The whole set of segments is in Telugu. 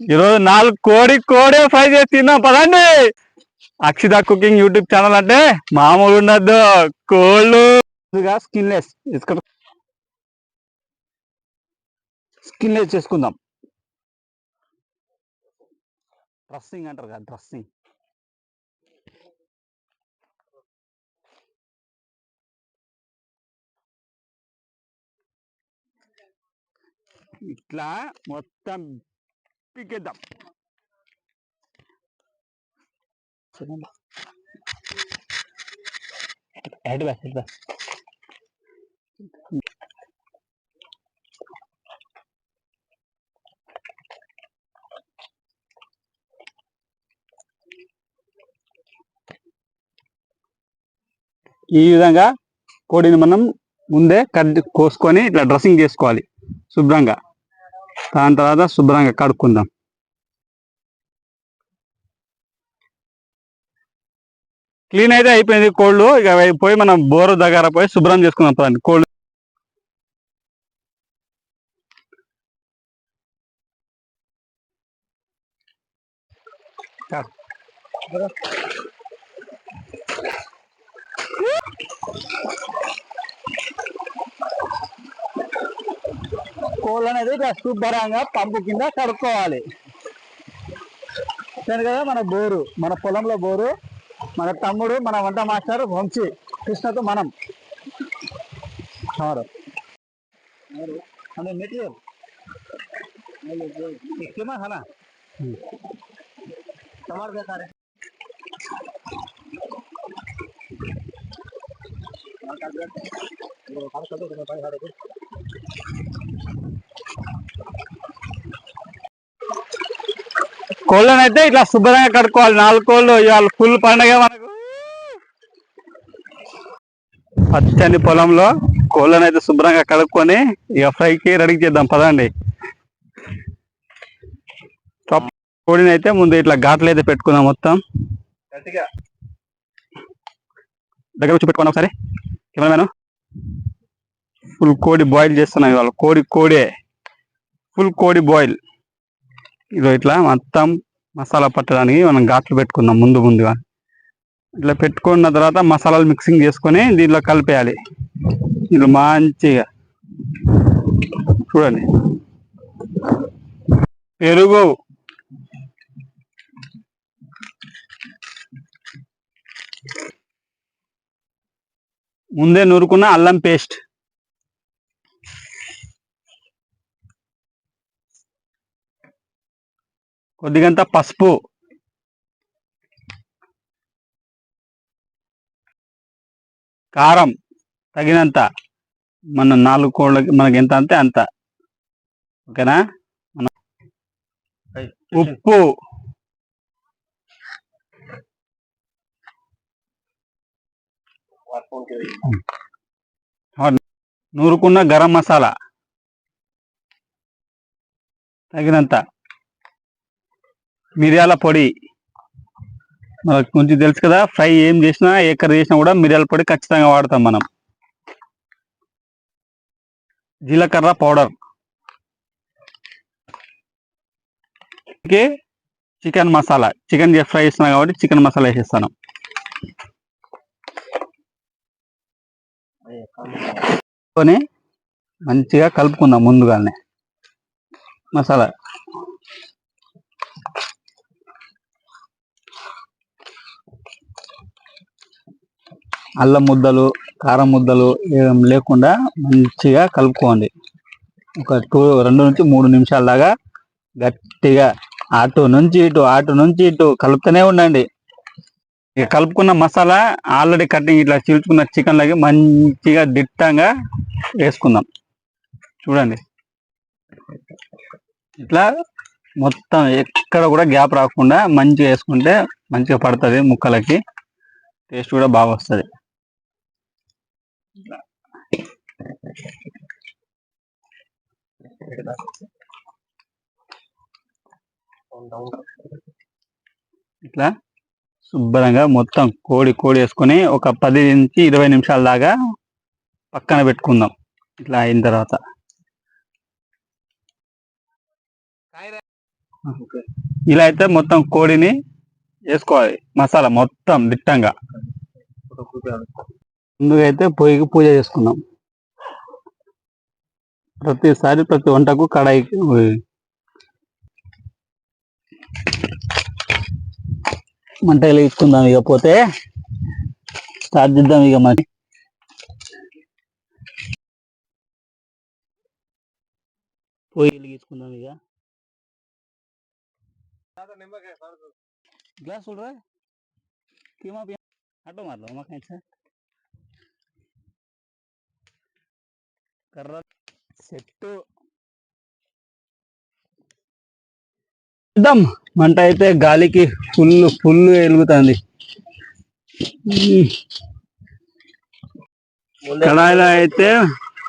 ఈరోజు నాలుగు కోడి కోడే ఫ్రై చేసి తిన్నాం. పదండి. అక్షిత కుకింగ్ యూట్యూబ్ ఛానల్ అంటే మామూలు ఉండద్దు. కోళ్ళు స్కిన్లెస్ స్కిన్లెస్ చేసుకుందాం. డ్రెస్సింగ్ అంటారు కదా డ్రెస్సింగ్. ఇట్లా మొత్తం పీకేద్దాం ఈ విధంగా కోడిని మనం ముందే కట్ కోసుకొని ఇట్లా డ్రెస్సింగ్ చేసుకోవాలి. శుభ్రంగా. దాని తర్వాత శుభ్రంగా కడుక్కుందాం. క్లీన్ అయితే అయిపోయింది కోళ్ళు. ఇక పోయి మనం బోరు దగ్గర పోయి శుభ్రం చేసుకుందాం పదండి. కోళ్ళు కోళ్ళు అనేది ఇట్లా శుభ్రంగా పంపు కింద కడుక్కోవాలి చూశారు కదా మన బోరు మన పొలంలో బోరు మన తమ్ముడు మన వంట మాస్టర్ వంశీ కృష్ణతో మనం और हमें मटेरियल कितना है ना टमाटर का सारे కోళ్ళని అయితే ఇట్లా శుభ్రంగా కడుక్కోవాలి. నాలుగు కోళ్ళు ఇవాళ ఫుల్ పండగ మనకు. పచ్చని పొలంలో కోళ్ళని అయితే శుభ్రంగా కడుక్కొని ఇక ఫ్రైకి రెడీ చేద్దాం. పదండి. కోడిని అయితే ముందు ఇట్లా ఘాట్లు అయితే పెట్టుకుందాం మొత్తం. దగ్గర వచ్చి పెట్టుకోండి ఒకసారి. కెమెరామెన్ ఫుల్ కోడి బాయిల్ చేస్తున్నాం ఇవాళ. కోడి కోడే. ఫుల్ కోడి బాయిల్. ఇది ఇట్లా మొత్తం మసాలా పట్టడానికి మనం ఘాట్లు పెట్టుకుందాం ముందు ముందుగా. ఇట్లా పెట్టుకున్న తర్వాత మసాలాలు మిక్సింగ్ చేసుకొని దీంట్లో కలిపేయాలి. ఇది మంచిగా. చూడండి. పెరుగు. ముందే నూరుకున్న అల్లం పేస్ట్. కొద్దిగంత పసుపు. కారం తగినంత. మన నాలుగు కోళ్ళకి మనకి ఎంత అంతే అంత. ఓకేనా? మన ఉప్పు. నూరుకున్న గరం మసాలా. తగినంత. మిరియాల పొడి. మనకు కొంచెం తెలుసు కదా ఫ్రై ఏం చేసినా ఏ కర్రీ చేసినా కూడా మిరియాల పొడి ఖచ్చితంగా వాడతాం మనం. జీలకర్ర powder. Chicken masala. Chicken fry చేస్తున్నాం కాబట్టి చికెన్ మసాలా వేసేస్తాను. మంచిగా కలుపుకుందాం ముందుగానే. మసాలా. అల్లం ముద్దలు కారం ముద్దలు ఏం లేకుండా మంచిగా కలుపుకోండి. ఒక టూ రెండు నుంచి మూడు నిమిషాల దాకా గట్టిగా అటు నుంచి ఇటు అటు నుంచి ఇటు కలుపుతూనే ఉండండి. ఇక కలుపుకున్న మసాలా ఆల్రెడీ కటింగ్ ఇట్లా చీల్చుకున్న చికెన్లకి మంచిగా దిట్టంగా వేసుకుందాం. చూడండి. ఇట్లా మొత్తం ఎక్కడ కూడా గ్యాప్ రాకుండా మంచిగా వేసుకుంటే మంచిగా పడుతుంది ముక్కలకి. టేస్ట్ కూడా బాగా వస్తుంది. ఇట్లా శుభ్రంగా మొత్తం కోడి కోడి వేసుకొని ఒక పది నుంచి ఇరవై నిమిషాల దాకా పక్కన పెట్టుకుందాం. ఇట్లా అయిన తర్వాత. ఇలా అయితే మొత్తం కోడిని వేసుకోవాలి. మసాలా మొత్తం దిట్టంగా. ముందుగా అయితే పొయ్యికి పూజ చేసుకుందాం ప్రతిసారి ప్రతి వంటకు కడాయికి మంట వెలిగించుకుందాం ఇక పోతే స్టార్ట్ చేద్దాం ఇక మరి. పొయ్యి వెలిగించుకుందాం ఇక. గ్లాస్ చూడరా? తీమా అడ్డం మాట్లాడు మాకు సార్ కర్ర సెట్ మంట అయితే గాలికి ఫుల్ ఫుల్ వెలుగుతుంది. కడాయిలో అయితే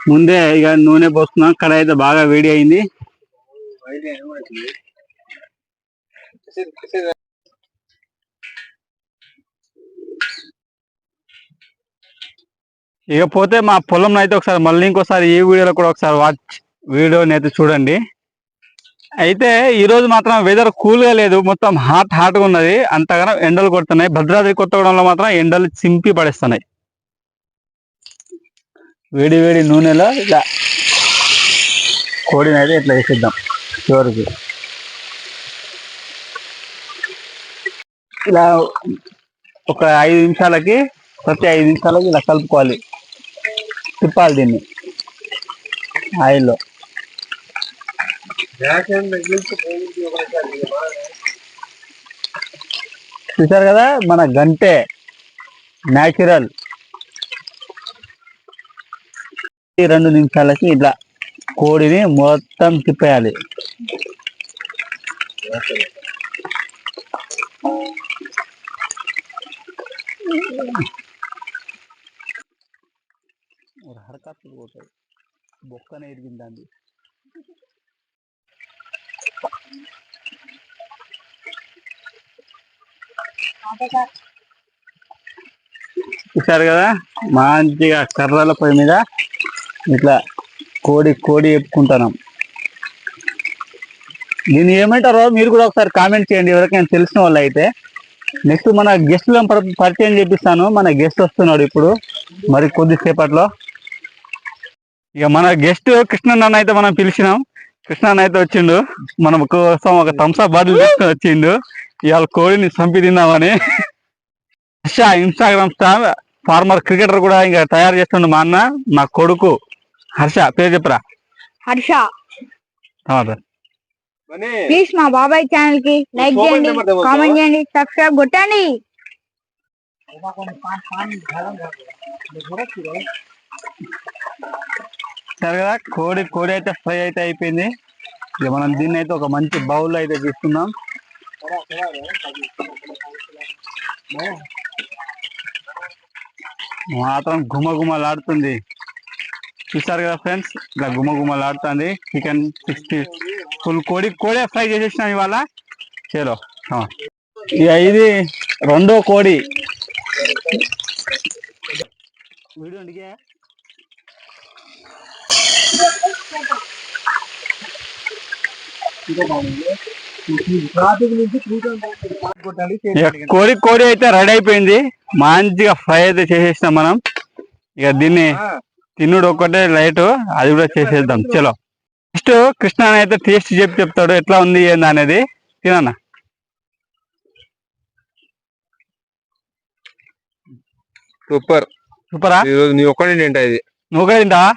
ముందే ఇక నూనె పోస్తున్నాం. కడాయి అయితే బాగా వేడి అయింది. ఇకపోతే మా పొలంలో అయితే ఒకసారి మళ్ళీ ఇంకోసారి ఈ వీడియోలో కూడా ఒకసారి వాచ్ వీడియోని అయితే చూడండి. అయితే ఈరోజు మాత్రం వెదర్ కూల్గా లేదు. మొత్తం హాట్ హాట్గా ఉన్నది. అంతగానో ఎండలు కొడుతున్నాయి. భద్రాద్రి కొత్తగూడెంలో మాత్రం ఎండలు చింపి పడేస్తున్నాయి. వేడి వేడి నూనెలో ఇలా కోడిని అయితే ఇట్లా వేసిద్దాం చివరికి. ఇలా ఒక ఐదు నిమిషాలకి ప్రతి ఐదు నిమిషాలకి ఇలా కలుపుకోవాలి. తిప్పాలి దీన్ని. ఆయిల్లో. చూసారు కదా మన గంటే న్యాచురల్. రెండు నిమిషాలకి ఇట్లా కోడిని మొత్తం తిప్పేయాలి. ஒரு పోతాయి బొక్కనే ఎరిగిందండి చూసారు కదా? మంచిగా కర్రల పొయ్యి మీద ఇట్లా కోడి కోడి చెప్పుకుంటున్నాం దీన్ని ఏమంటారో మీరు కూడా ఒకసారి కామెంట్ చేయండి. ఎవరికైనా తెలిసిన వాళ్ళు అయితే. నెక్స్ట్ మన గెస్ట్లను పరిచయం చేపిస్తాను. మన గెస్ట్ వస్తున్నాడు ఇప్పుడు. మరి కొద్దిసేపట్లో ఇక మన గెస్ట్ కృష్ణన్న అయితే మనం పిలిచినాం కృష్ణన్న అయితే వచ్చిండు మన కోసం ఒక థమ్స్అప్ బాటిల్ తీసుకొని వచ్చిండు ఇవాళ కోడిని చంపి తిన్నామని Harsha Instagram star farmer cricketer కూడా ఇంకా తయారు చేస్తుండు మా అన్న నా కొడుకు హర్ష పేరు చెప్పరా హర్ష ప్లీజ్ మా బాబాయ్ ఛానల్కి లైక్ చేయండి కామెంట్ చేయండి సబ్స్క్రైబ్ కొట్టండి చూస్తున్నారు కదా కోడి కోడి అయితే ఫ్రై అయితే అయిపోయింది. ఇక మనం దీన్ని అయితే ఒక మంచి బౌల్ అయితే తీసుకుందాం. మాత్రం గుమగుమలాడుతుంది చూసారు కదా ఫ్రెండ్స్ ఇలా గుమగుమలాడుతుంది చికెన్ సిక్స్టీ ఫుల్ కోడి కోడే ఫ్రై చేసేసినాం ఇవాళ. చలో ఆ. ఇక ఇది రెండో కోడి. వీడియో అండికే ఇక కోడి కోడి అయితే రెడీ అయిపోయింది. మంచిగా ఫ్రై అయితే చేసేసినాం మనం. ఇక దీన్ని తిన్నుడు ఒక్కటే లైట్ అది కూడా చేసేద్దాం. చలో. నెక్స్ట్ కృష్ణ అయితే టేస్ట్ చెప్పి చెప్తాడు ఎట్లా ఉంది ఏంది అనేది. తినన్నా. సూపర్. సూపరా? నీ ఒక్కడే తింటా ఇది. నువ్వు కూడా తింటావా?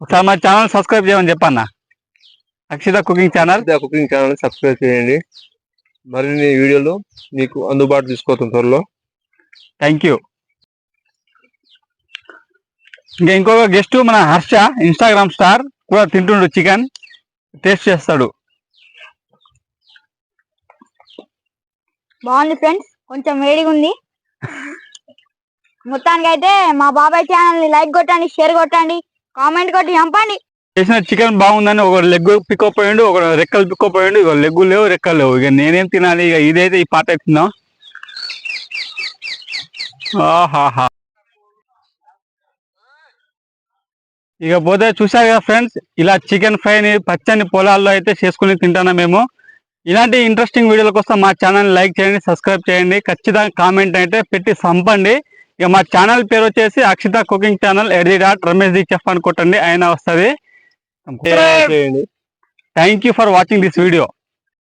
ఒకసారి మా ఛానల్ సబ్స్క్రైబ్ చేయమని చెప్పన్నా. Akshitha cooking channel. Cooking channel subscribe చేయండి. మరిన్ని వీడియోలు మీకు అందుబాటు తీసుకోవడం త్వరలో. థ్యాంక్ యూ ఇంకా ఇంకొక గెస్ట్ మన హర్ష ఇన్స్టాగ్రామ్ స్టార్ కూడా తింటుండు చికెన్ టేస్ట్ చేస్తాడు. బాగుంది ఫ్రెండ్స్ కొంచెం వేడిగా ఉంది. మొత్తానికి అయితే మా బాబాయ్ ఛానల్ని లైక్ కొట్టండి షేర్ కొట్టండి కామెంట్ కొట్టి చంపండి. చేసిన చికెన్ బాగుందని ఒక లెగ్ పిక్కపోయిండు ఒక రెక్కలు పిక్కపోయిండు ఇక లెగ్గు లేవు రెక్కలు లేవు. ఇక నేనేం తినాలి? ఇక ఇదైతే ఈ పాట తిందాం ఆహాహా. ఇక పోతే చూసారు కదా ఫ్రెండ్స్ ఇలా చికెన్ ఫ్రైని పచ్చని పొలాల్లో అయితే చేసుకుని తింటాను మేము. ఇలాంటి ఇంట్రెస్టింగ్ వీడియోల కోసం మా ఛానల్ లైక్ చేయండి సబ్స్క్రైబ్ చేయండి. ఖచ్చితంగా కామెంట్ అయితే పెట్టి సంపండి. ఇక మా ఛానల్ పేరు వచ్చేసి Akshitha cooking channel at the dot Ramesh the chef అని కొట్టండి ఆయన వస్తుంది. Thank you for watching this video